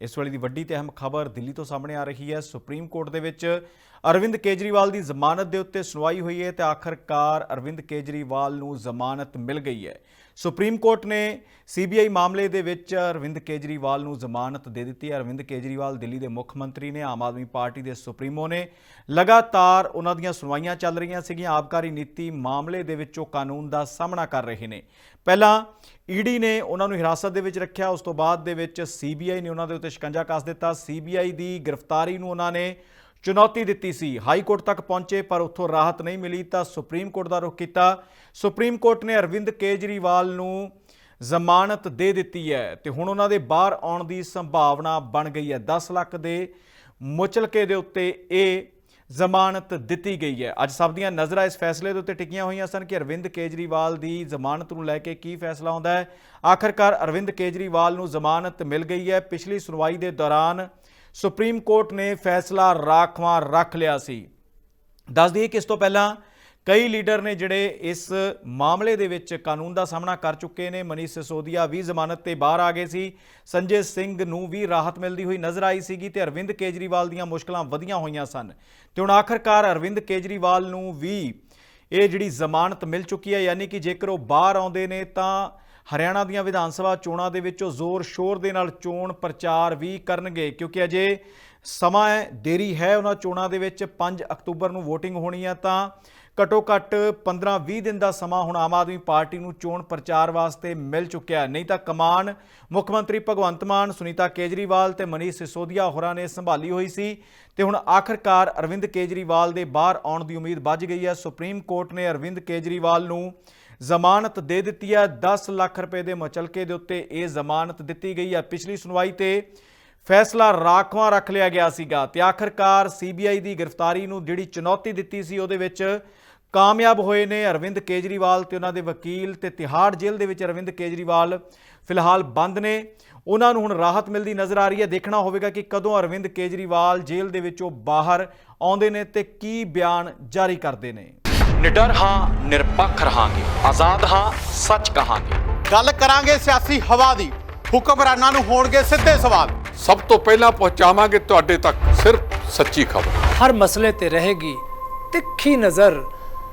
ਇਸ ਵੇਲੇ ਦੀ ਵੱਡੀ ਤੇ ਅਹਿਮ ਖਬਰ ਦਿੱਲੀ ਤੋਂ ਸਾਹਮਣੇ ਆ ਰਹੀ ਹੈ। ਸੁਪਰੀਮ ਕੋਰਟ ਦੇ ਵਿੱਚ ਅਰਵਿੰਦ ਕੇਜਰੀਵਾਲ ਦੀ ਜ਼ਮਾਨਤ ਦੇ ਉੱਤੇ ਸੁਣਵਾਈ ਹੋਈ ਹੈ ਤੇ ਆਖਰਕਾਰ ਅਰਵਿੰਦ ਕੇਜਰੀਵਾਲ ਨੂੰ ਜ਼ਮਾਨਤ ਮਿਲ ਗਈ ਹੈ। ਸੁਪਰੀਮ ਕੋਰਟ ਨੇ ਸੀਬੀਆਈ ਮਾਮਲੇ ਦੇ ਵਿੱਚ ਅਰਵਿੰਦ ਕੇਜਰੀਵਾਲ ਨੂੰ ਜ਼ਮਾਨਤ ਦੇ ਦਿੱਤੀ ਹੈ। ਅਰਵਿੰਦ ਕੇਜਰੀਵਾਲ ਦਿੱਲੀ ਦੇ ਮੁੱਖ ਮੰਤਰੀ ਨੇ, ਆਮ ਆਦਮੀ ਪਾਰਟੀ ਦੇ ਸੁਪਰੀਮੋ ਨੇ ਲਗਾਤਾਰ ਉਹਨਾਂ ਦੀਆਂ ਸੁਣਵਾਈਆਂ ਚੱਲ ਰਹੀਆਂ ਸੀਗੀਆਂ। ਆਬਕਾਰੀ ਨੀਤੀ ਮਾਮਲੇ ਦੇ ਵਿੱਚ ਉਹ ਕਾਨੂੰਨ ਦਾ ਸਾਹਮਣਾ ਕਰ ਰਹੇ ਨੇ। ਪਹਿਲਾਂ ਈਡੀ ਨੇ ਉਹਨਾਂ ਨੂੰ ਹਿਰਾਸਤ ਦੇ ਵਿੱਚ ਰੱਖਿਆ। ਉਸ ਤੋਂ ਬਾਅਦ ਦੇ ਵਿੱਚ ਸੀਬੀਆਈ ਨੇ ਉਹਨਾਂ ਦੇ ਉੱਤੇ ਸ਼ਿਕੰਜਾ ਕੱਸ ਦਿੱਤਾ। ਸੀਬੀਆਈ ਦੀ ਗ੍ਰਿਫਤਾਰੀ ਨੂੰ ਉਹਨਾਂ ਨੇ ਚੁਣੌਤੀ ਦਿੱਤੀ ਸੀ। ਹਾਈ ਕੋਰਟ ਤੱਕ ਪਹੁੰਚੇ, ਪਰ ਉੱਥੋਂ ਰਾਹਤ ਨਹੀਂ ਮਿਲੀ ਤਾਂ ਸੁਪਰੀਮ ਕੋਰਟ ਦਾ ਰੁਖ ਕੀਤਾ। ਸੁਪਰੀਮ ਕੋਰਟ ਨੇ ਅਰਵਿੰਦ ਕੇਜਰੀਵਾਲ ਨੂੰ ਜ਼ਮਾਨਤ ਦੇ ਦਿੱਤੀ ਹੈ ਤੇ ਹੁਣ ਉਹਨਾਂ ਦੇ ਬਾਹਰ ਆਉਣ ਦੀ ਸੰਭਾਵਨਾ ਬਣ ਗਈ ਹੈ। 10 ਲੱਖ ਦੇ ਮੁਚਲਕੇ ਦੇ ਉੱਤੇ ਇਹ ਜ਼ਮਾਨਤ ਦਿੱਤੀ ਗਈ ਹੈ। ਅੱਜ ਸਭ ਦੀਆਂ ਨਜ਼ਰਾਂ ਇਸ ਫੈਸਲੇ ਦੇ ਉੱਤੇ ਟਿਕੀਆਂ ਹੋਈਆਂ ਸਨ ਕਿ ਅਰਵਿੰਦ ਕੇਜਰੀਵਾਲ ਦੀ ਜ਼ਮਾਨਤ ਨੂੰ ਲੈ ਕੇ ਕੀ ਫੈਸਲਾ ਆਉਂਦਾ ਹੈ। ਆਖਰਕਾਰ ਅਰਵਿੰਦ ਕੇਜਰੀਵਾਲ ਨੂੰ ਜ਼ਮਾਨਤ ਮਿਲ ਗਈ ਹੈ। ਪਿਛਲੀ ਸੁਣਵਾਈ ਦੇ ਦੌਰਾਨ ਸੁਪਰੀਮ ਕੋਰਟ ਨੇ ਫੈਸਲਾ ਰਾਖਵਾਂ ਰੱਖ ਲਿਆ ਸੀ। ਦੱਸ ਦਈਏ ਕਿ ਇਸ ਤੋਂ ਪਹਿਲਾਂ ਕਈ ਲੀਡਰ ਨੇ ਜਿਹੜੇ ਇਸ ਮਾਮਲੇ ਦੇ ਵਿੱਚ ਕਾਨੂੰਨ ਦਾ ਸਾਹਮਣਾ ਕਰ ਚੁੱਕੇ ਨੇ। ਮਨੀਸ਼ ਸਿਸੋਦੀਆ ਵੀ ਜ਼ਮਾਨਤ ਤੇ ਬਾਹਰ ਆ ਗਏ ਸੀ। ਸੰਜੇ ਸਿੰਘ ਨੂੰ ਵੀ ਰਾਹਤ ਮਿਲਦੀ ਹੋਈ ਨਜ਼ਰ ਆਈ ਸੀਗੀ ਤੇ ਅਰਵਿੰਦ ਕੇਜਰੀਵਾਲ ਦੀਆਂ ਮੁਸ਼ਕਲਾਂ ਵਧੀਆਂ ਹੋਈਆਂ ਸਨ। ਤੇ ਹੁਣ ਆਖਰਕਾਰ ਅਰਵਿੰਦ ਕੇਜਰੀਵਾਲ ਨੂੰ ਵੀ ਇਹ ਜਿਹੜੀ ਜ਼ਮਾਨਤ ਮਿਲ ਚੁੱਕੀ ਹੈ, ਯਾਨੀ ਕਿ ਜੇਕਰ ਉਹ ਬਾਹਰ ਆਉਂਦੇ ਨੇ ਤਾਂ ਹਰਿਆਣਾ ਦੀਆਂ ਵਿਧਾਨ ਸਭਾ ਚੋਣਾਂ ਦੇ ਵਿੱਚ ਉਹ ਜ਼ੋਰ ਸ਼ੋਰ ਦੇ ਨਾਲ ਚੋਣ ਪ੍ਰਚਾਰ ਵੀ ਕਰਨਗੇ, ਕਿਉਂਕਿ ਅਜੇ ਸਮਾਂ ਹੈ, ਦੇਰੀ ਹੈ ਉਹਨਾਂ ਚੋਣਾਂ ਦੇ ਵਿੱਚ। 5 ਅਕਤੂਬਰ ਨੂੰ VOTING ਹੋਣੀ ਹੈ ਤਾਂ ਘਟੋ ਘੱਟ 15-20 ਦਿਨ ਦਾ ਸਮਾਂ ਹੁਣ ਆਮ ਆਦਮੀ ਪਾਰਟੀ ਨੂੰ ਚੋਣ ਪ੍ਰਚਾਰ ਵਾਸਤੇ ਮਿਲ ਚੁੱਕਿਆ ਨਹੀਂ ਤਾਂ ਕਮਾਨ, ਮੁੱਖ ਮੰਤਰੀ ਭਗਵੰਤ ਮਾਨ, ਸੁਨੀਤਾ ਕੇਜਰੀਵਾਲ ਤੇ ਮਨੀਸ਼ ਸਿਸੋਦੀਆ ਹੋਰਾਂ ਨੇ ਸੰਭਾਲੀ ਹੋਈ ਸੀ ਤੇ ਹੁਣ ਆਖਰਕਾਰ ਅਰਵਿੰਦ ਕੇਜਰੀਵਾਲ ਦੇ ਬਾਹਰ ਆਉਣ ਦੀ ਉਮੀਦ ਵੱਜ ਗਈ ਹੈ। ਸੁਪਰੀਮ ਕੋਰਟ ਨੇ ਅਰਵਿੰਦ ਕੇਜਰੀਵਾਲ ਨੂੰ ਜ਼ਮਾਨਤ ਦੇ ਦਿੱਤੀ ਹੈ। 10 ਲੱਖ ਰੁਪਏ ਦੇ ਮਚਲਕੇ ਦੇ ਉੱਤੇ ਇਹ ਜ਼ਮਾਨਤ ਦਿੱਤੀ ਗਈ ਹੈ। ਪਿਛਲੀ ਸੁਣਵਾਈ ਤੇ ਫੈਸਲਾ ਰਾਖਵਾਂ ਰੱਖ ਲਿਆ ਗਿਆ ਸੀਗਾ ਤੇ ਆਖਰਕਾਰ ਸੀਬੀਆਈ ਦੀ ਗ੍ਰਿਫਤਾਰੀ ਨੂੰ ਜਿਹੜੀ ਚੁਣੌਤੀ ਦਿੱਤੀ ਸੀ, ਉਹਦੇ ਵਿੱਚ ਕਾਮਯਾਬ ਹੋਏ ਨੇ ਅਰਵਿੰਦ ਕੇਜਰੀਵਾਲ ਤੇ ਉਹਨਾਂ ਦੇ ਵਕੀਲ ਤੇ ਤਿਹਾੜ ਜੇਲ੍ਹ ਦੇ ਵਿੱਚ ਅਰਵਿੰਦ ਕੇਜਰੀਵਾਲ ਫਿਲਹਾਲ ਬੰਦ ਨੇ। ਉਹਨਾਂ ਨੂੰ ਹੁਣ ਰਾਹਤ ਮਿਲਦੀ ਨਜ਼ਰ ਆ ਰਹੀ ਹੈ। ਦੇਖਣਾ ਹੋਵੇਗਾ ਕਿ ਕਦੋਂ ਅਰਵਿੰਦ ਕੇਜਰੀਵਾਲ ਜੇਲ੍ਹ ਦੇ ਵਿੱਚੋਂ ਬਾਹਰ ਆਉਂਦੇ ਨੇ ਤੇ ਕੀ ਬਿਆਨ ਜਾਰੀ ਕਰਦੇ ਨੇ। ਨਿਡਰ ਹਾਂ ਨਿਰਪੱਖ ਰਹਾਂਗੇ। ਆਜ਼ਾਦ ਹਾਂ ਸੱਚ ਕਹਾਂਗੇ। ਗੱਲ ਕਰਾਂਗੇ ਸਿਆਸੀ ਹਵਾ ਦੀ। ਹੁਕਮਰਾਨਾਂ ਨੂੰ ਹੋਣਗੇ ਸਿੱਧੇ ਸਵਾਲ। ਸਭ ਤੋਂ ਪਹਿਲਾਂ ਪਹੁੰਚਾਵਾਂਗੇ ਤੁਹਾਡੇ ਤੱਕ ਸਿਰਫ ਸੱਚੀ ਖਬਰ। ਹਰ ਮਸਲੇ ਤੇ ਰਹੇਗੀ ਤਿੱਖੀ ਨਜ਼ਰ।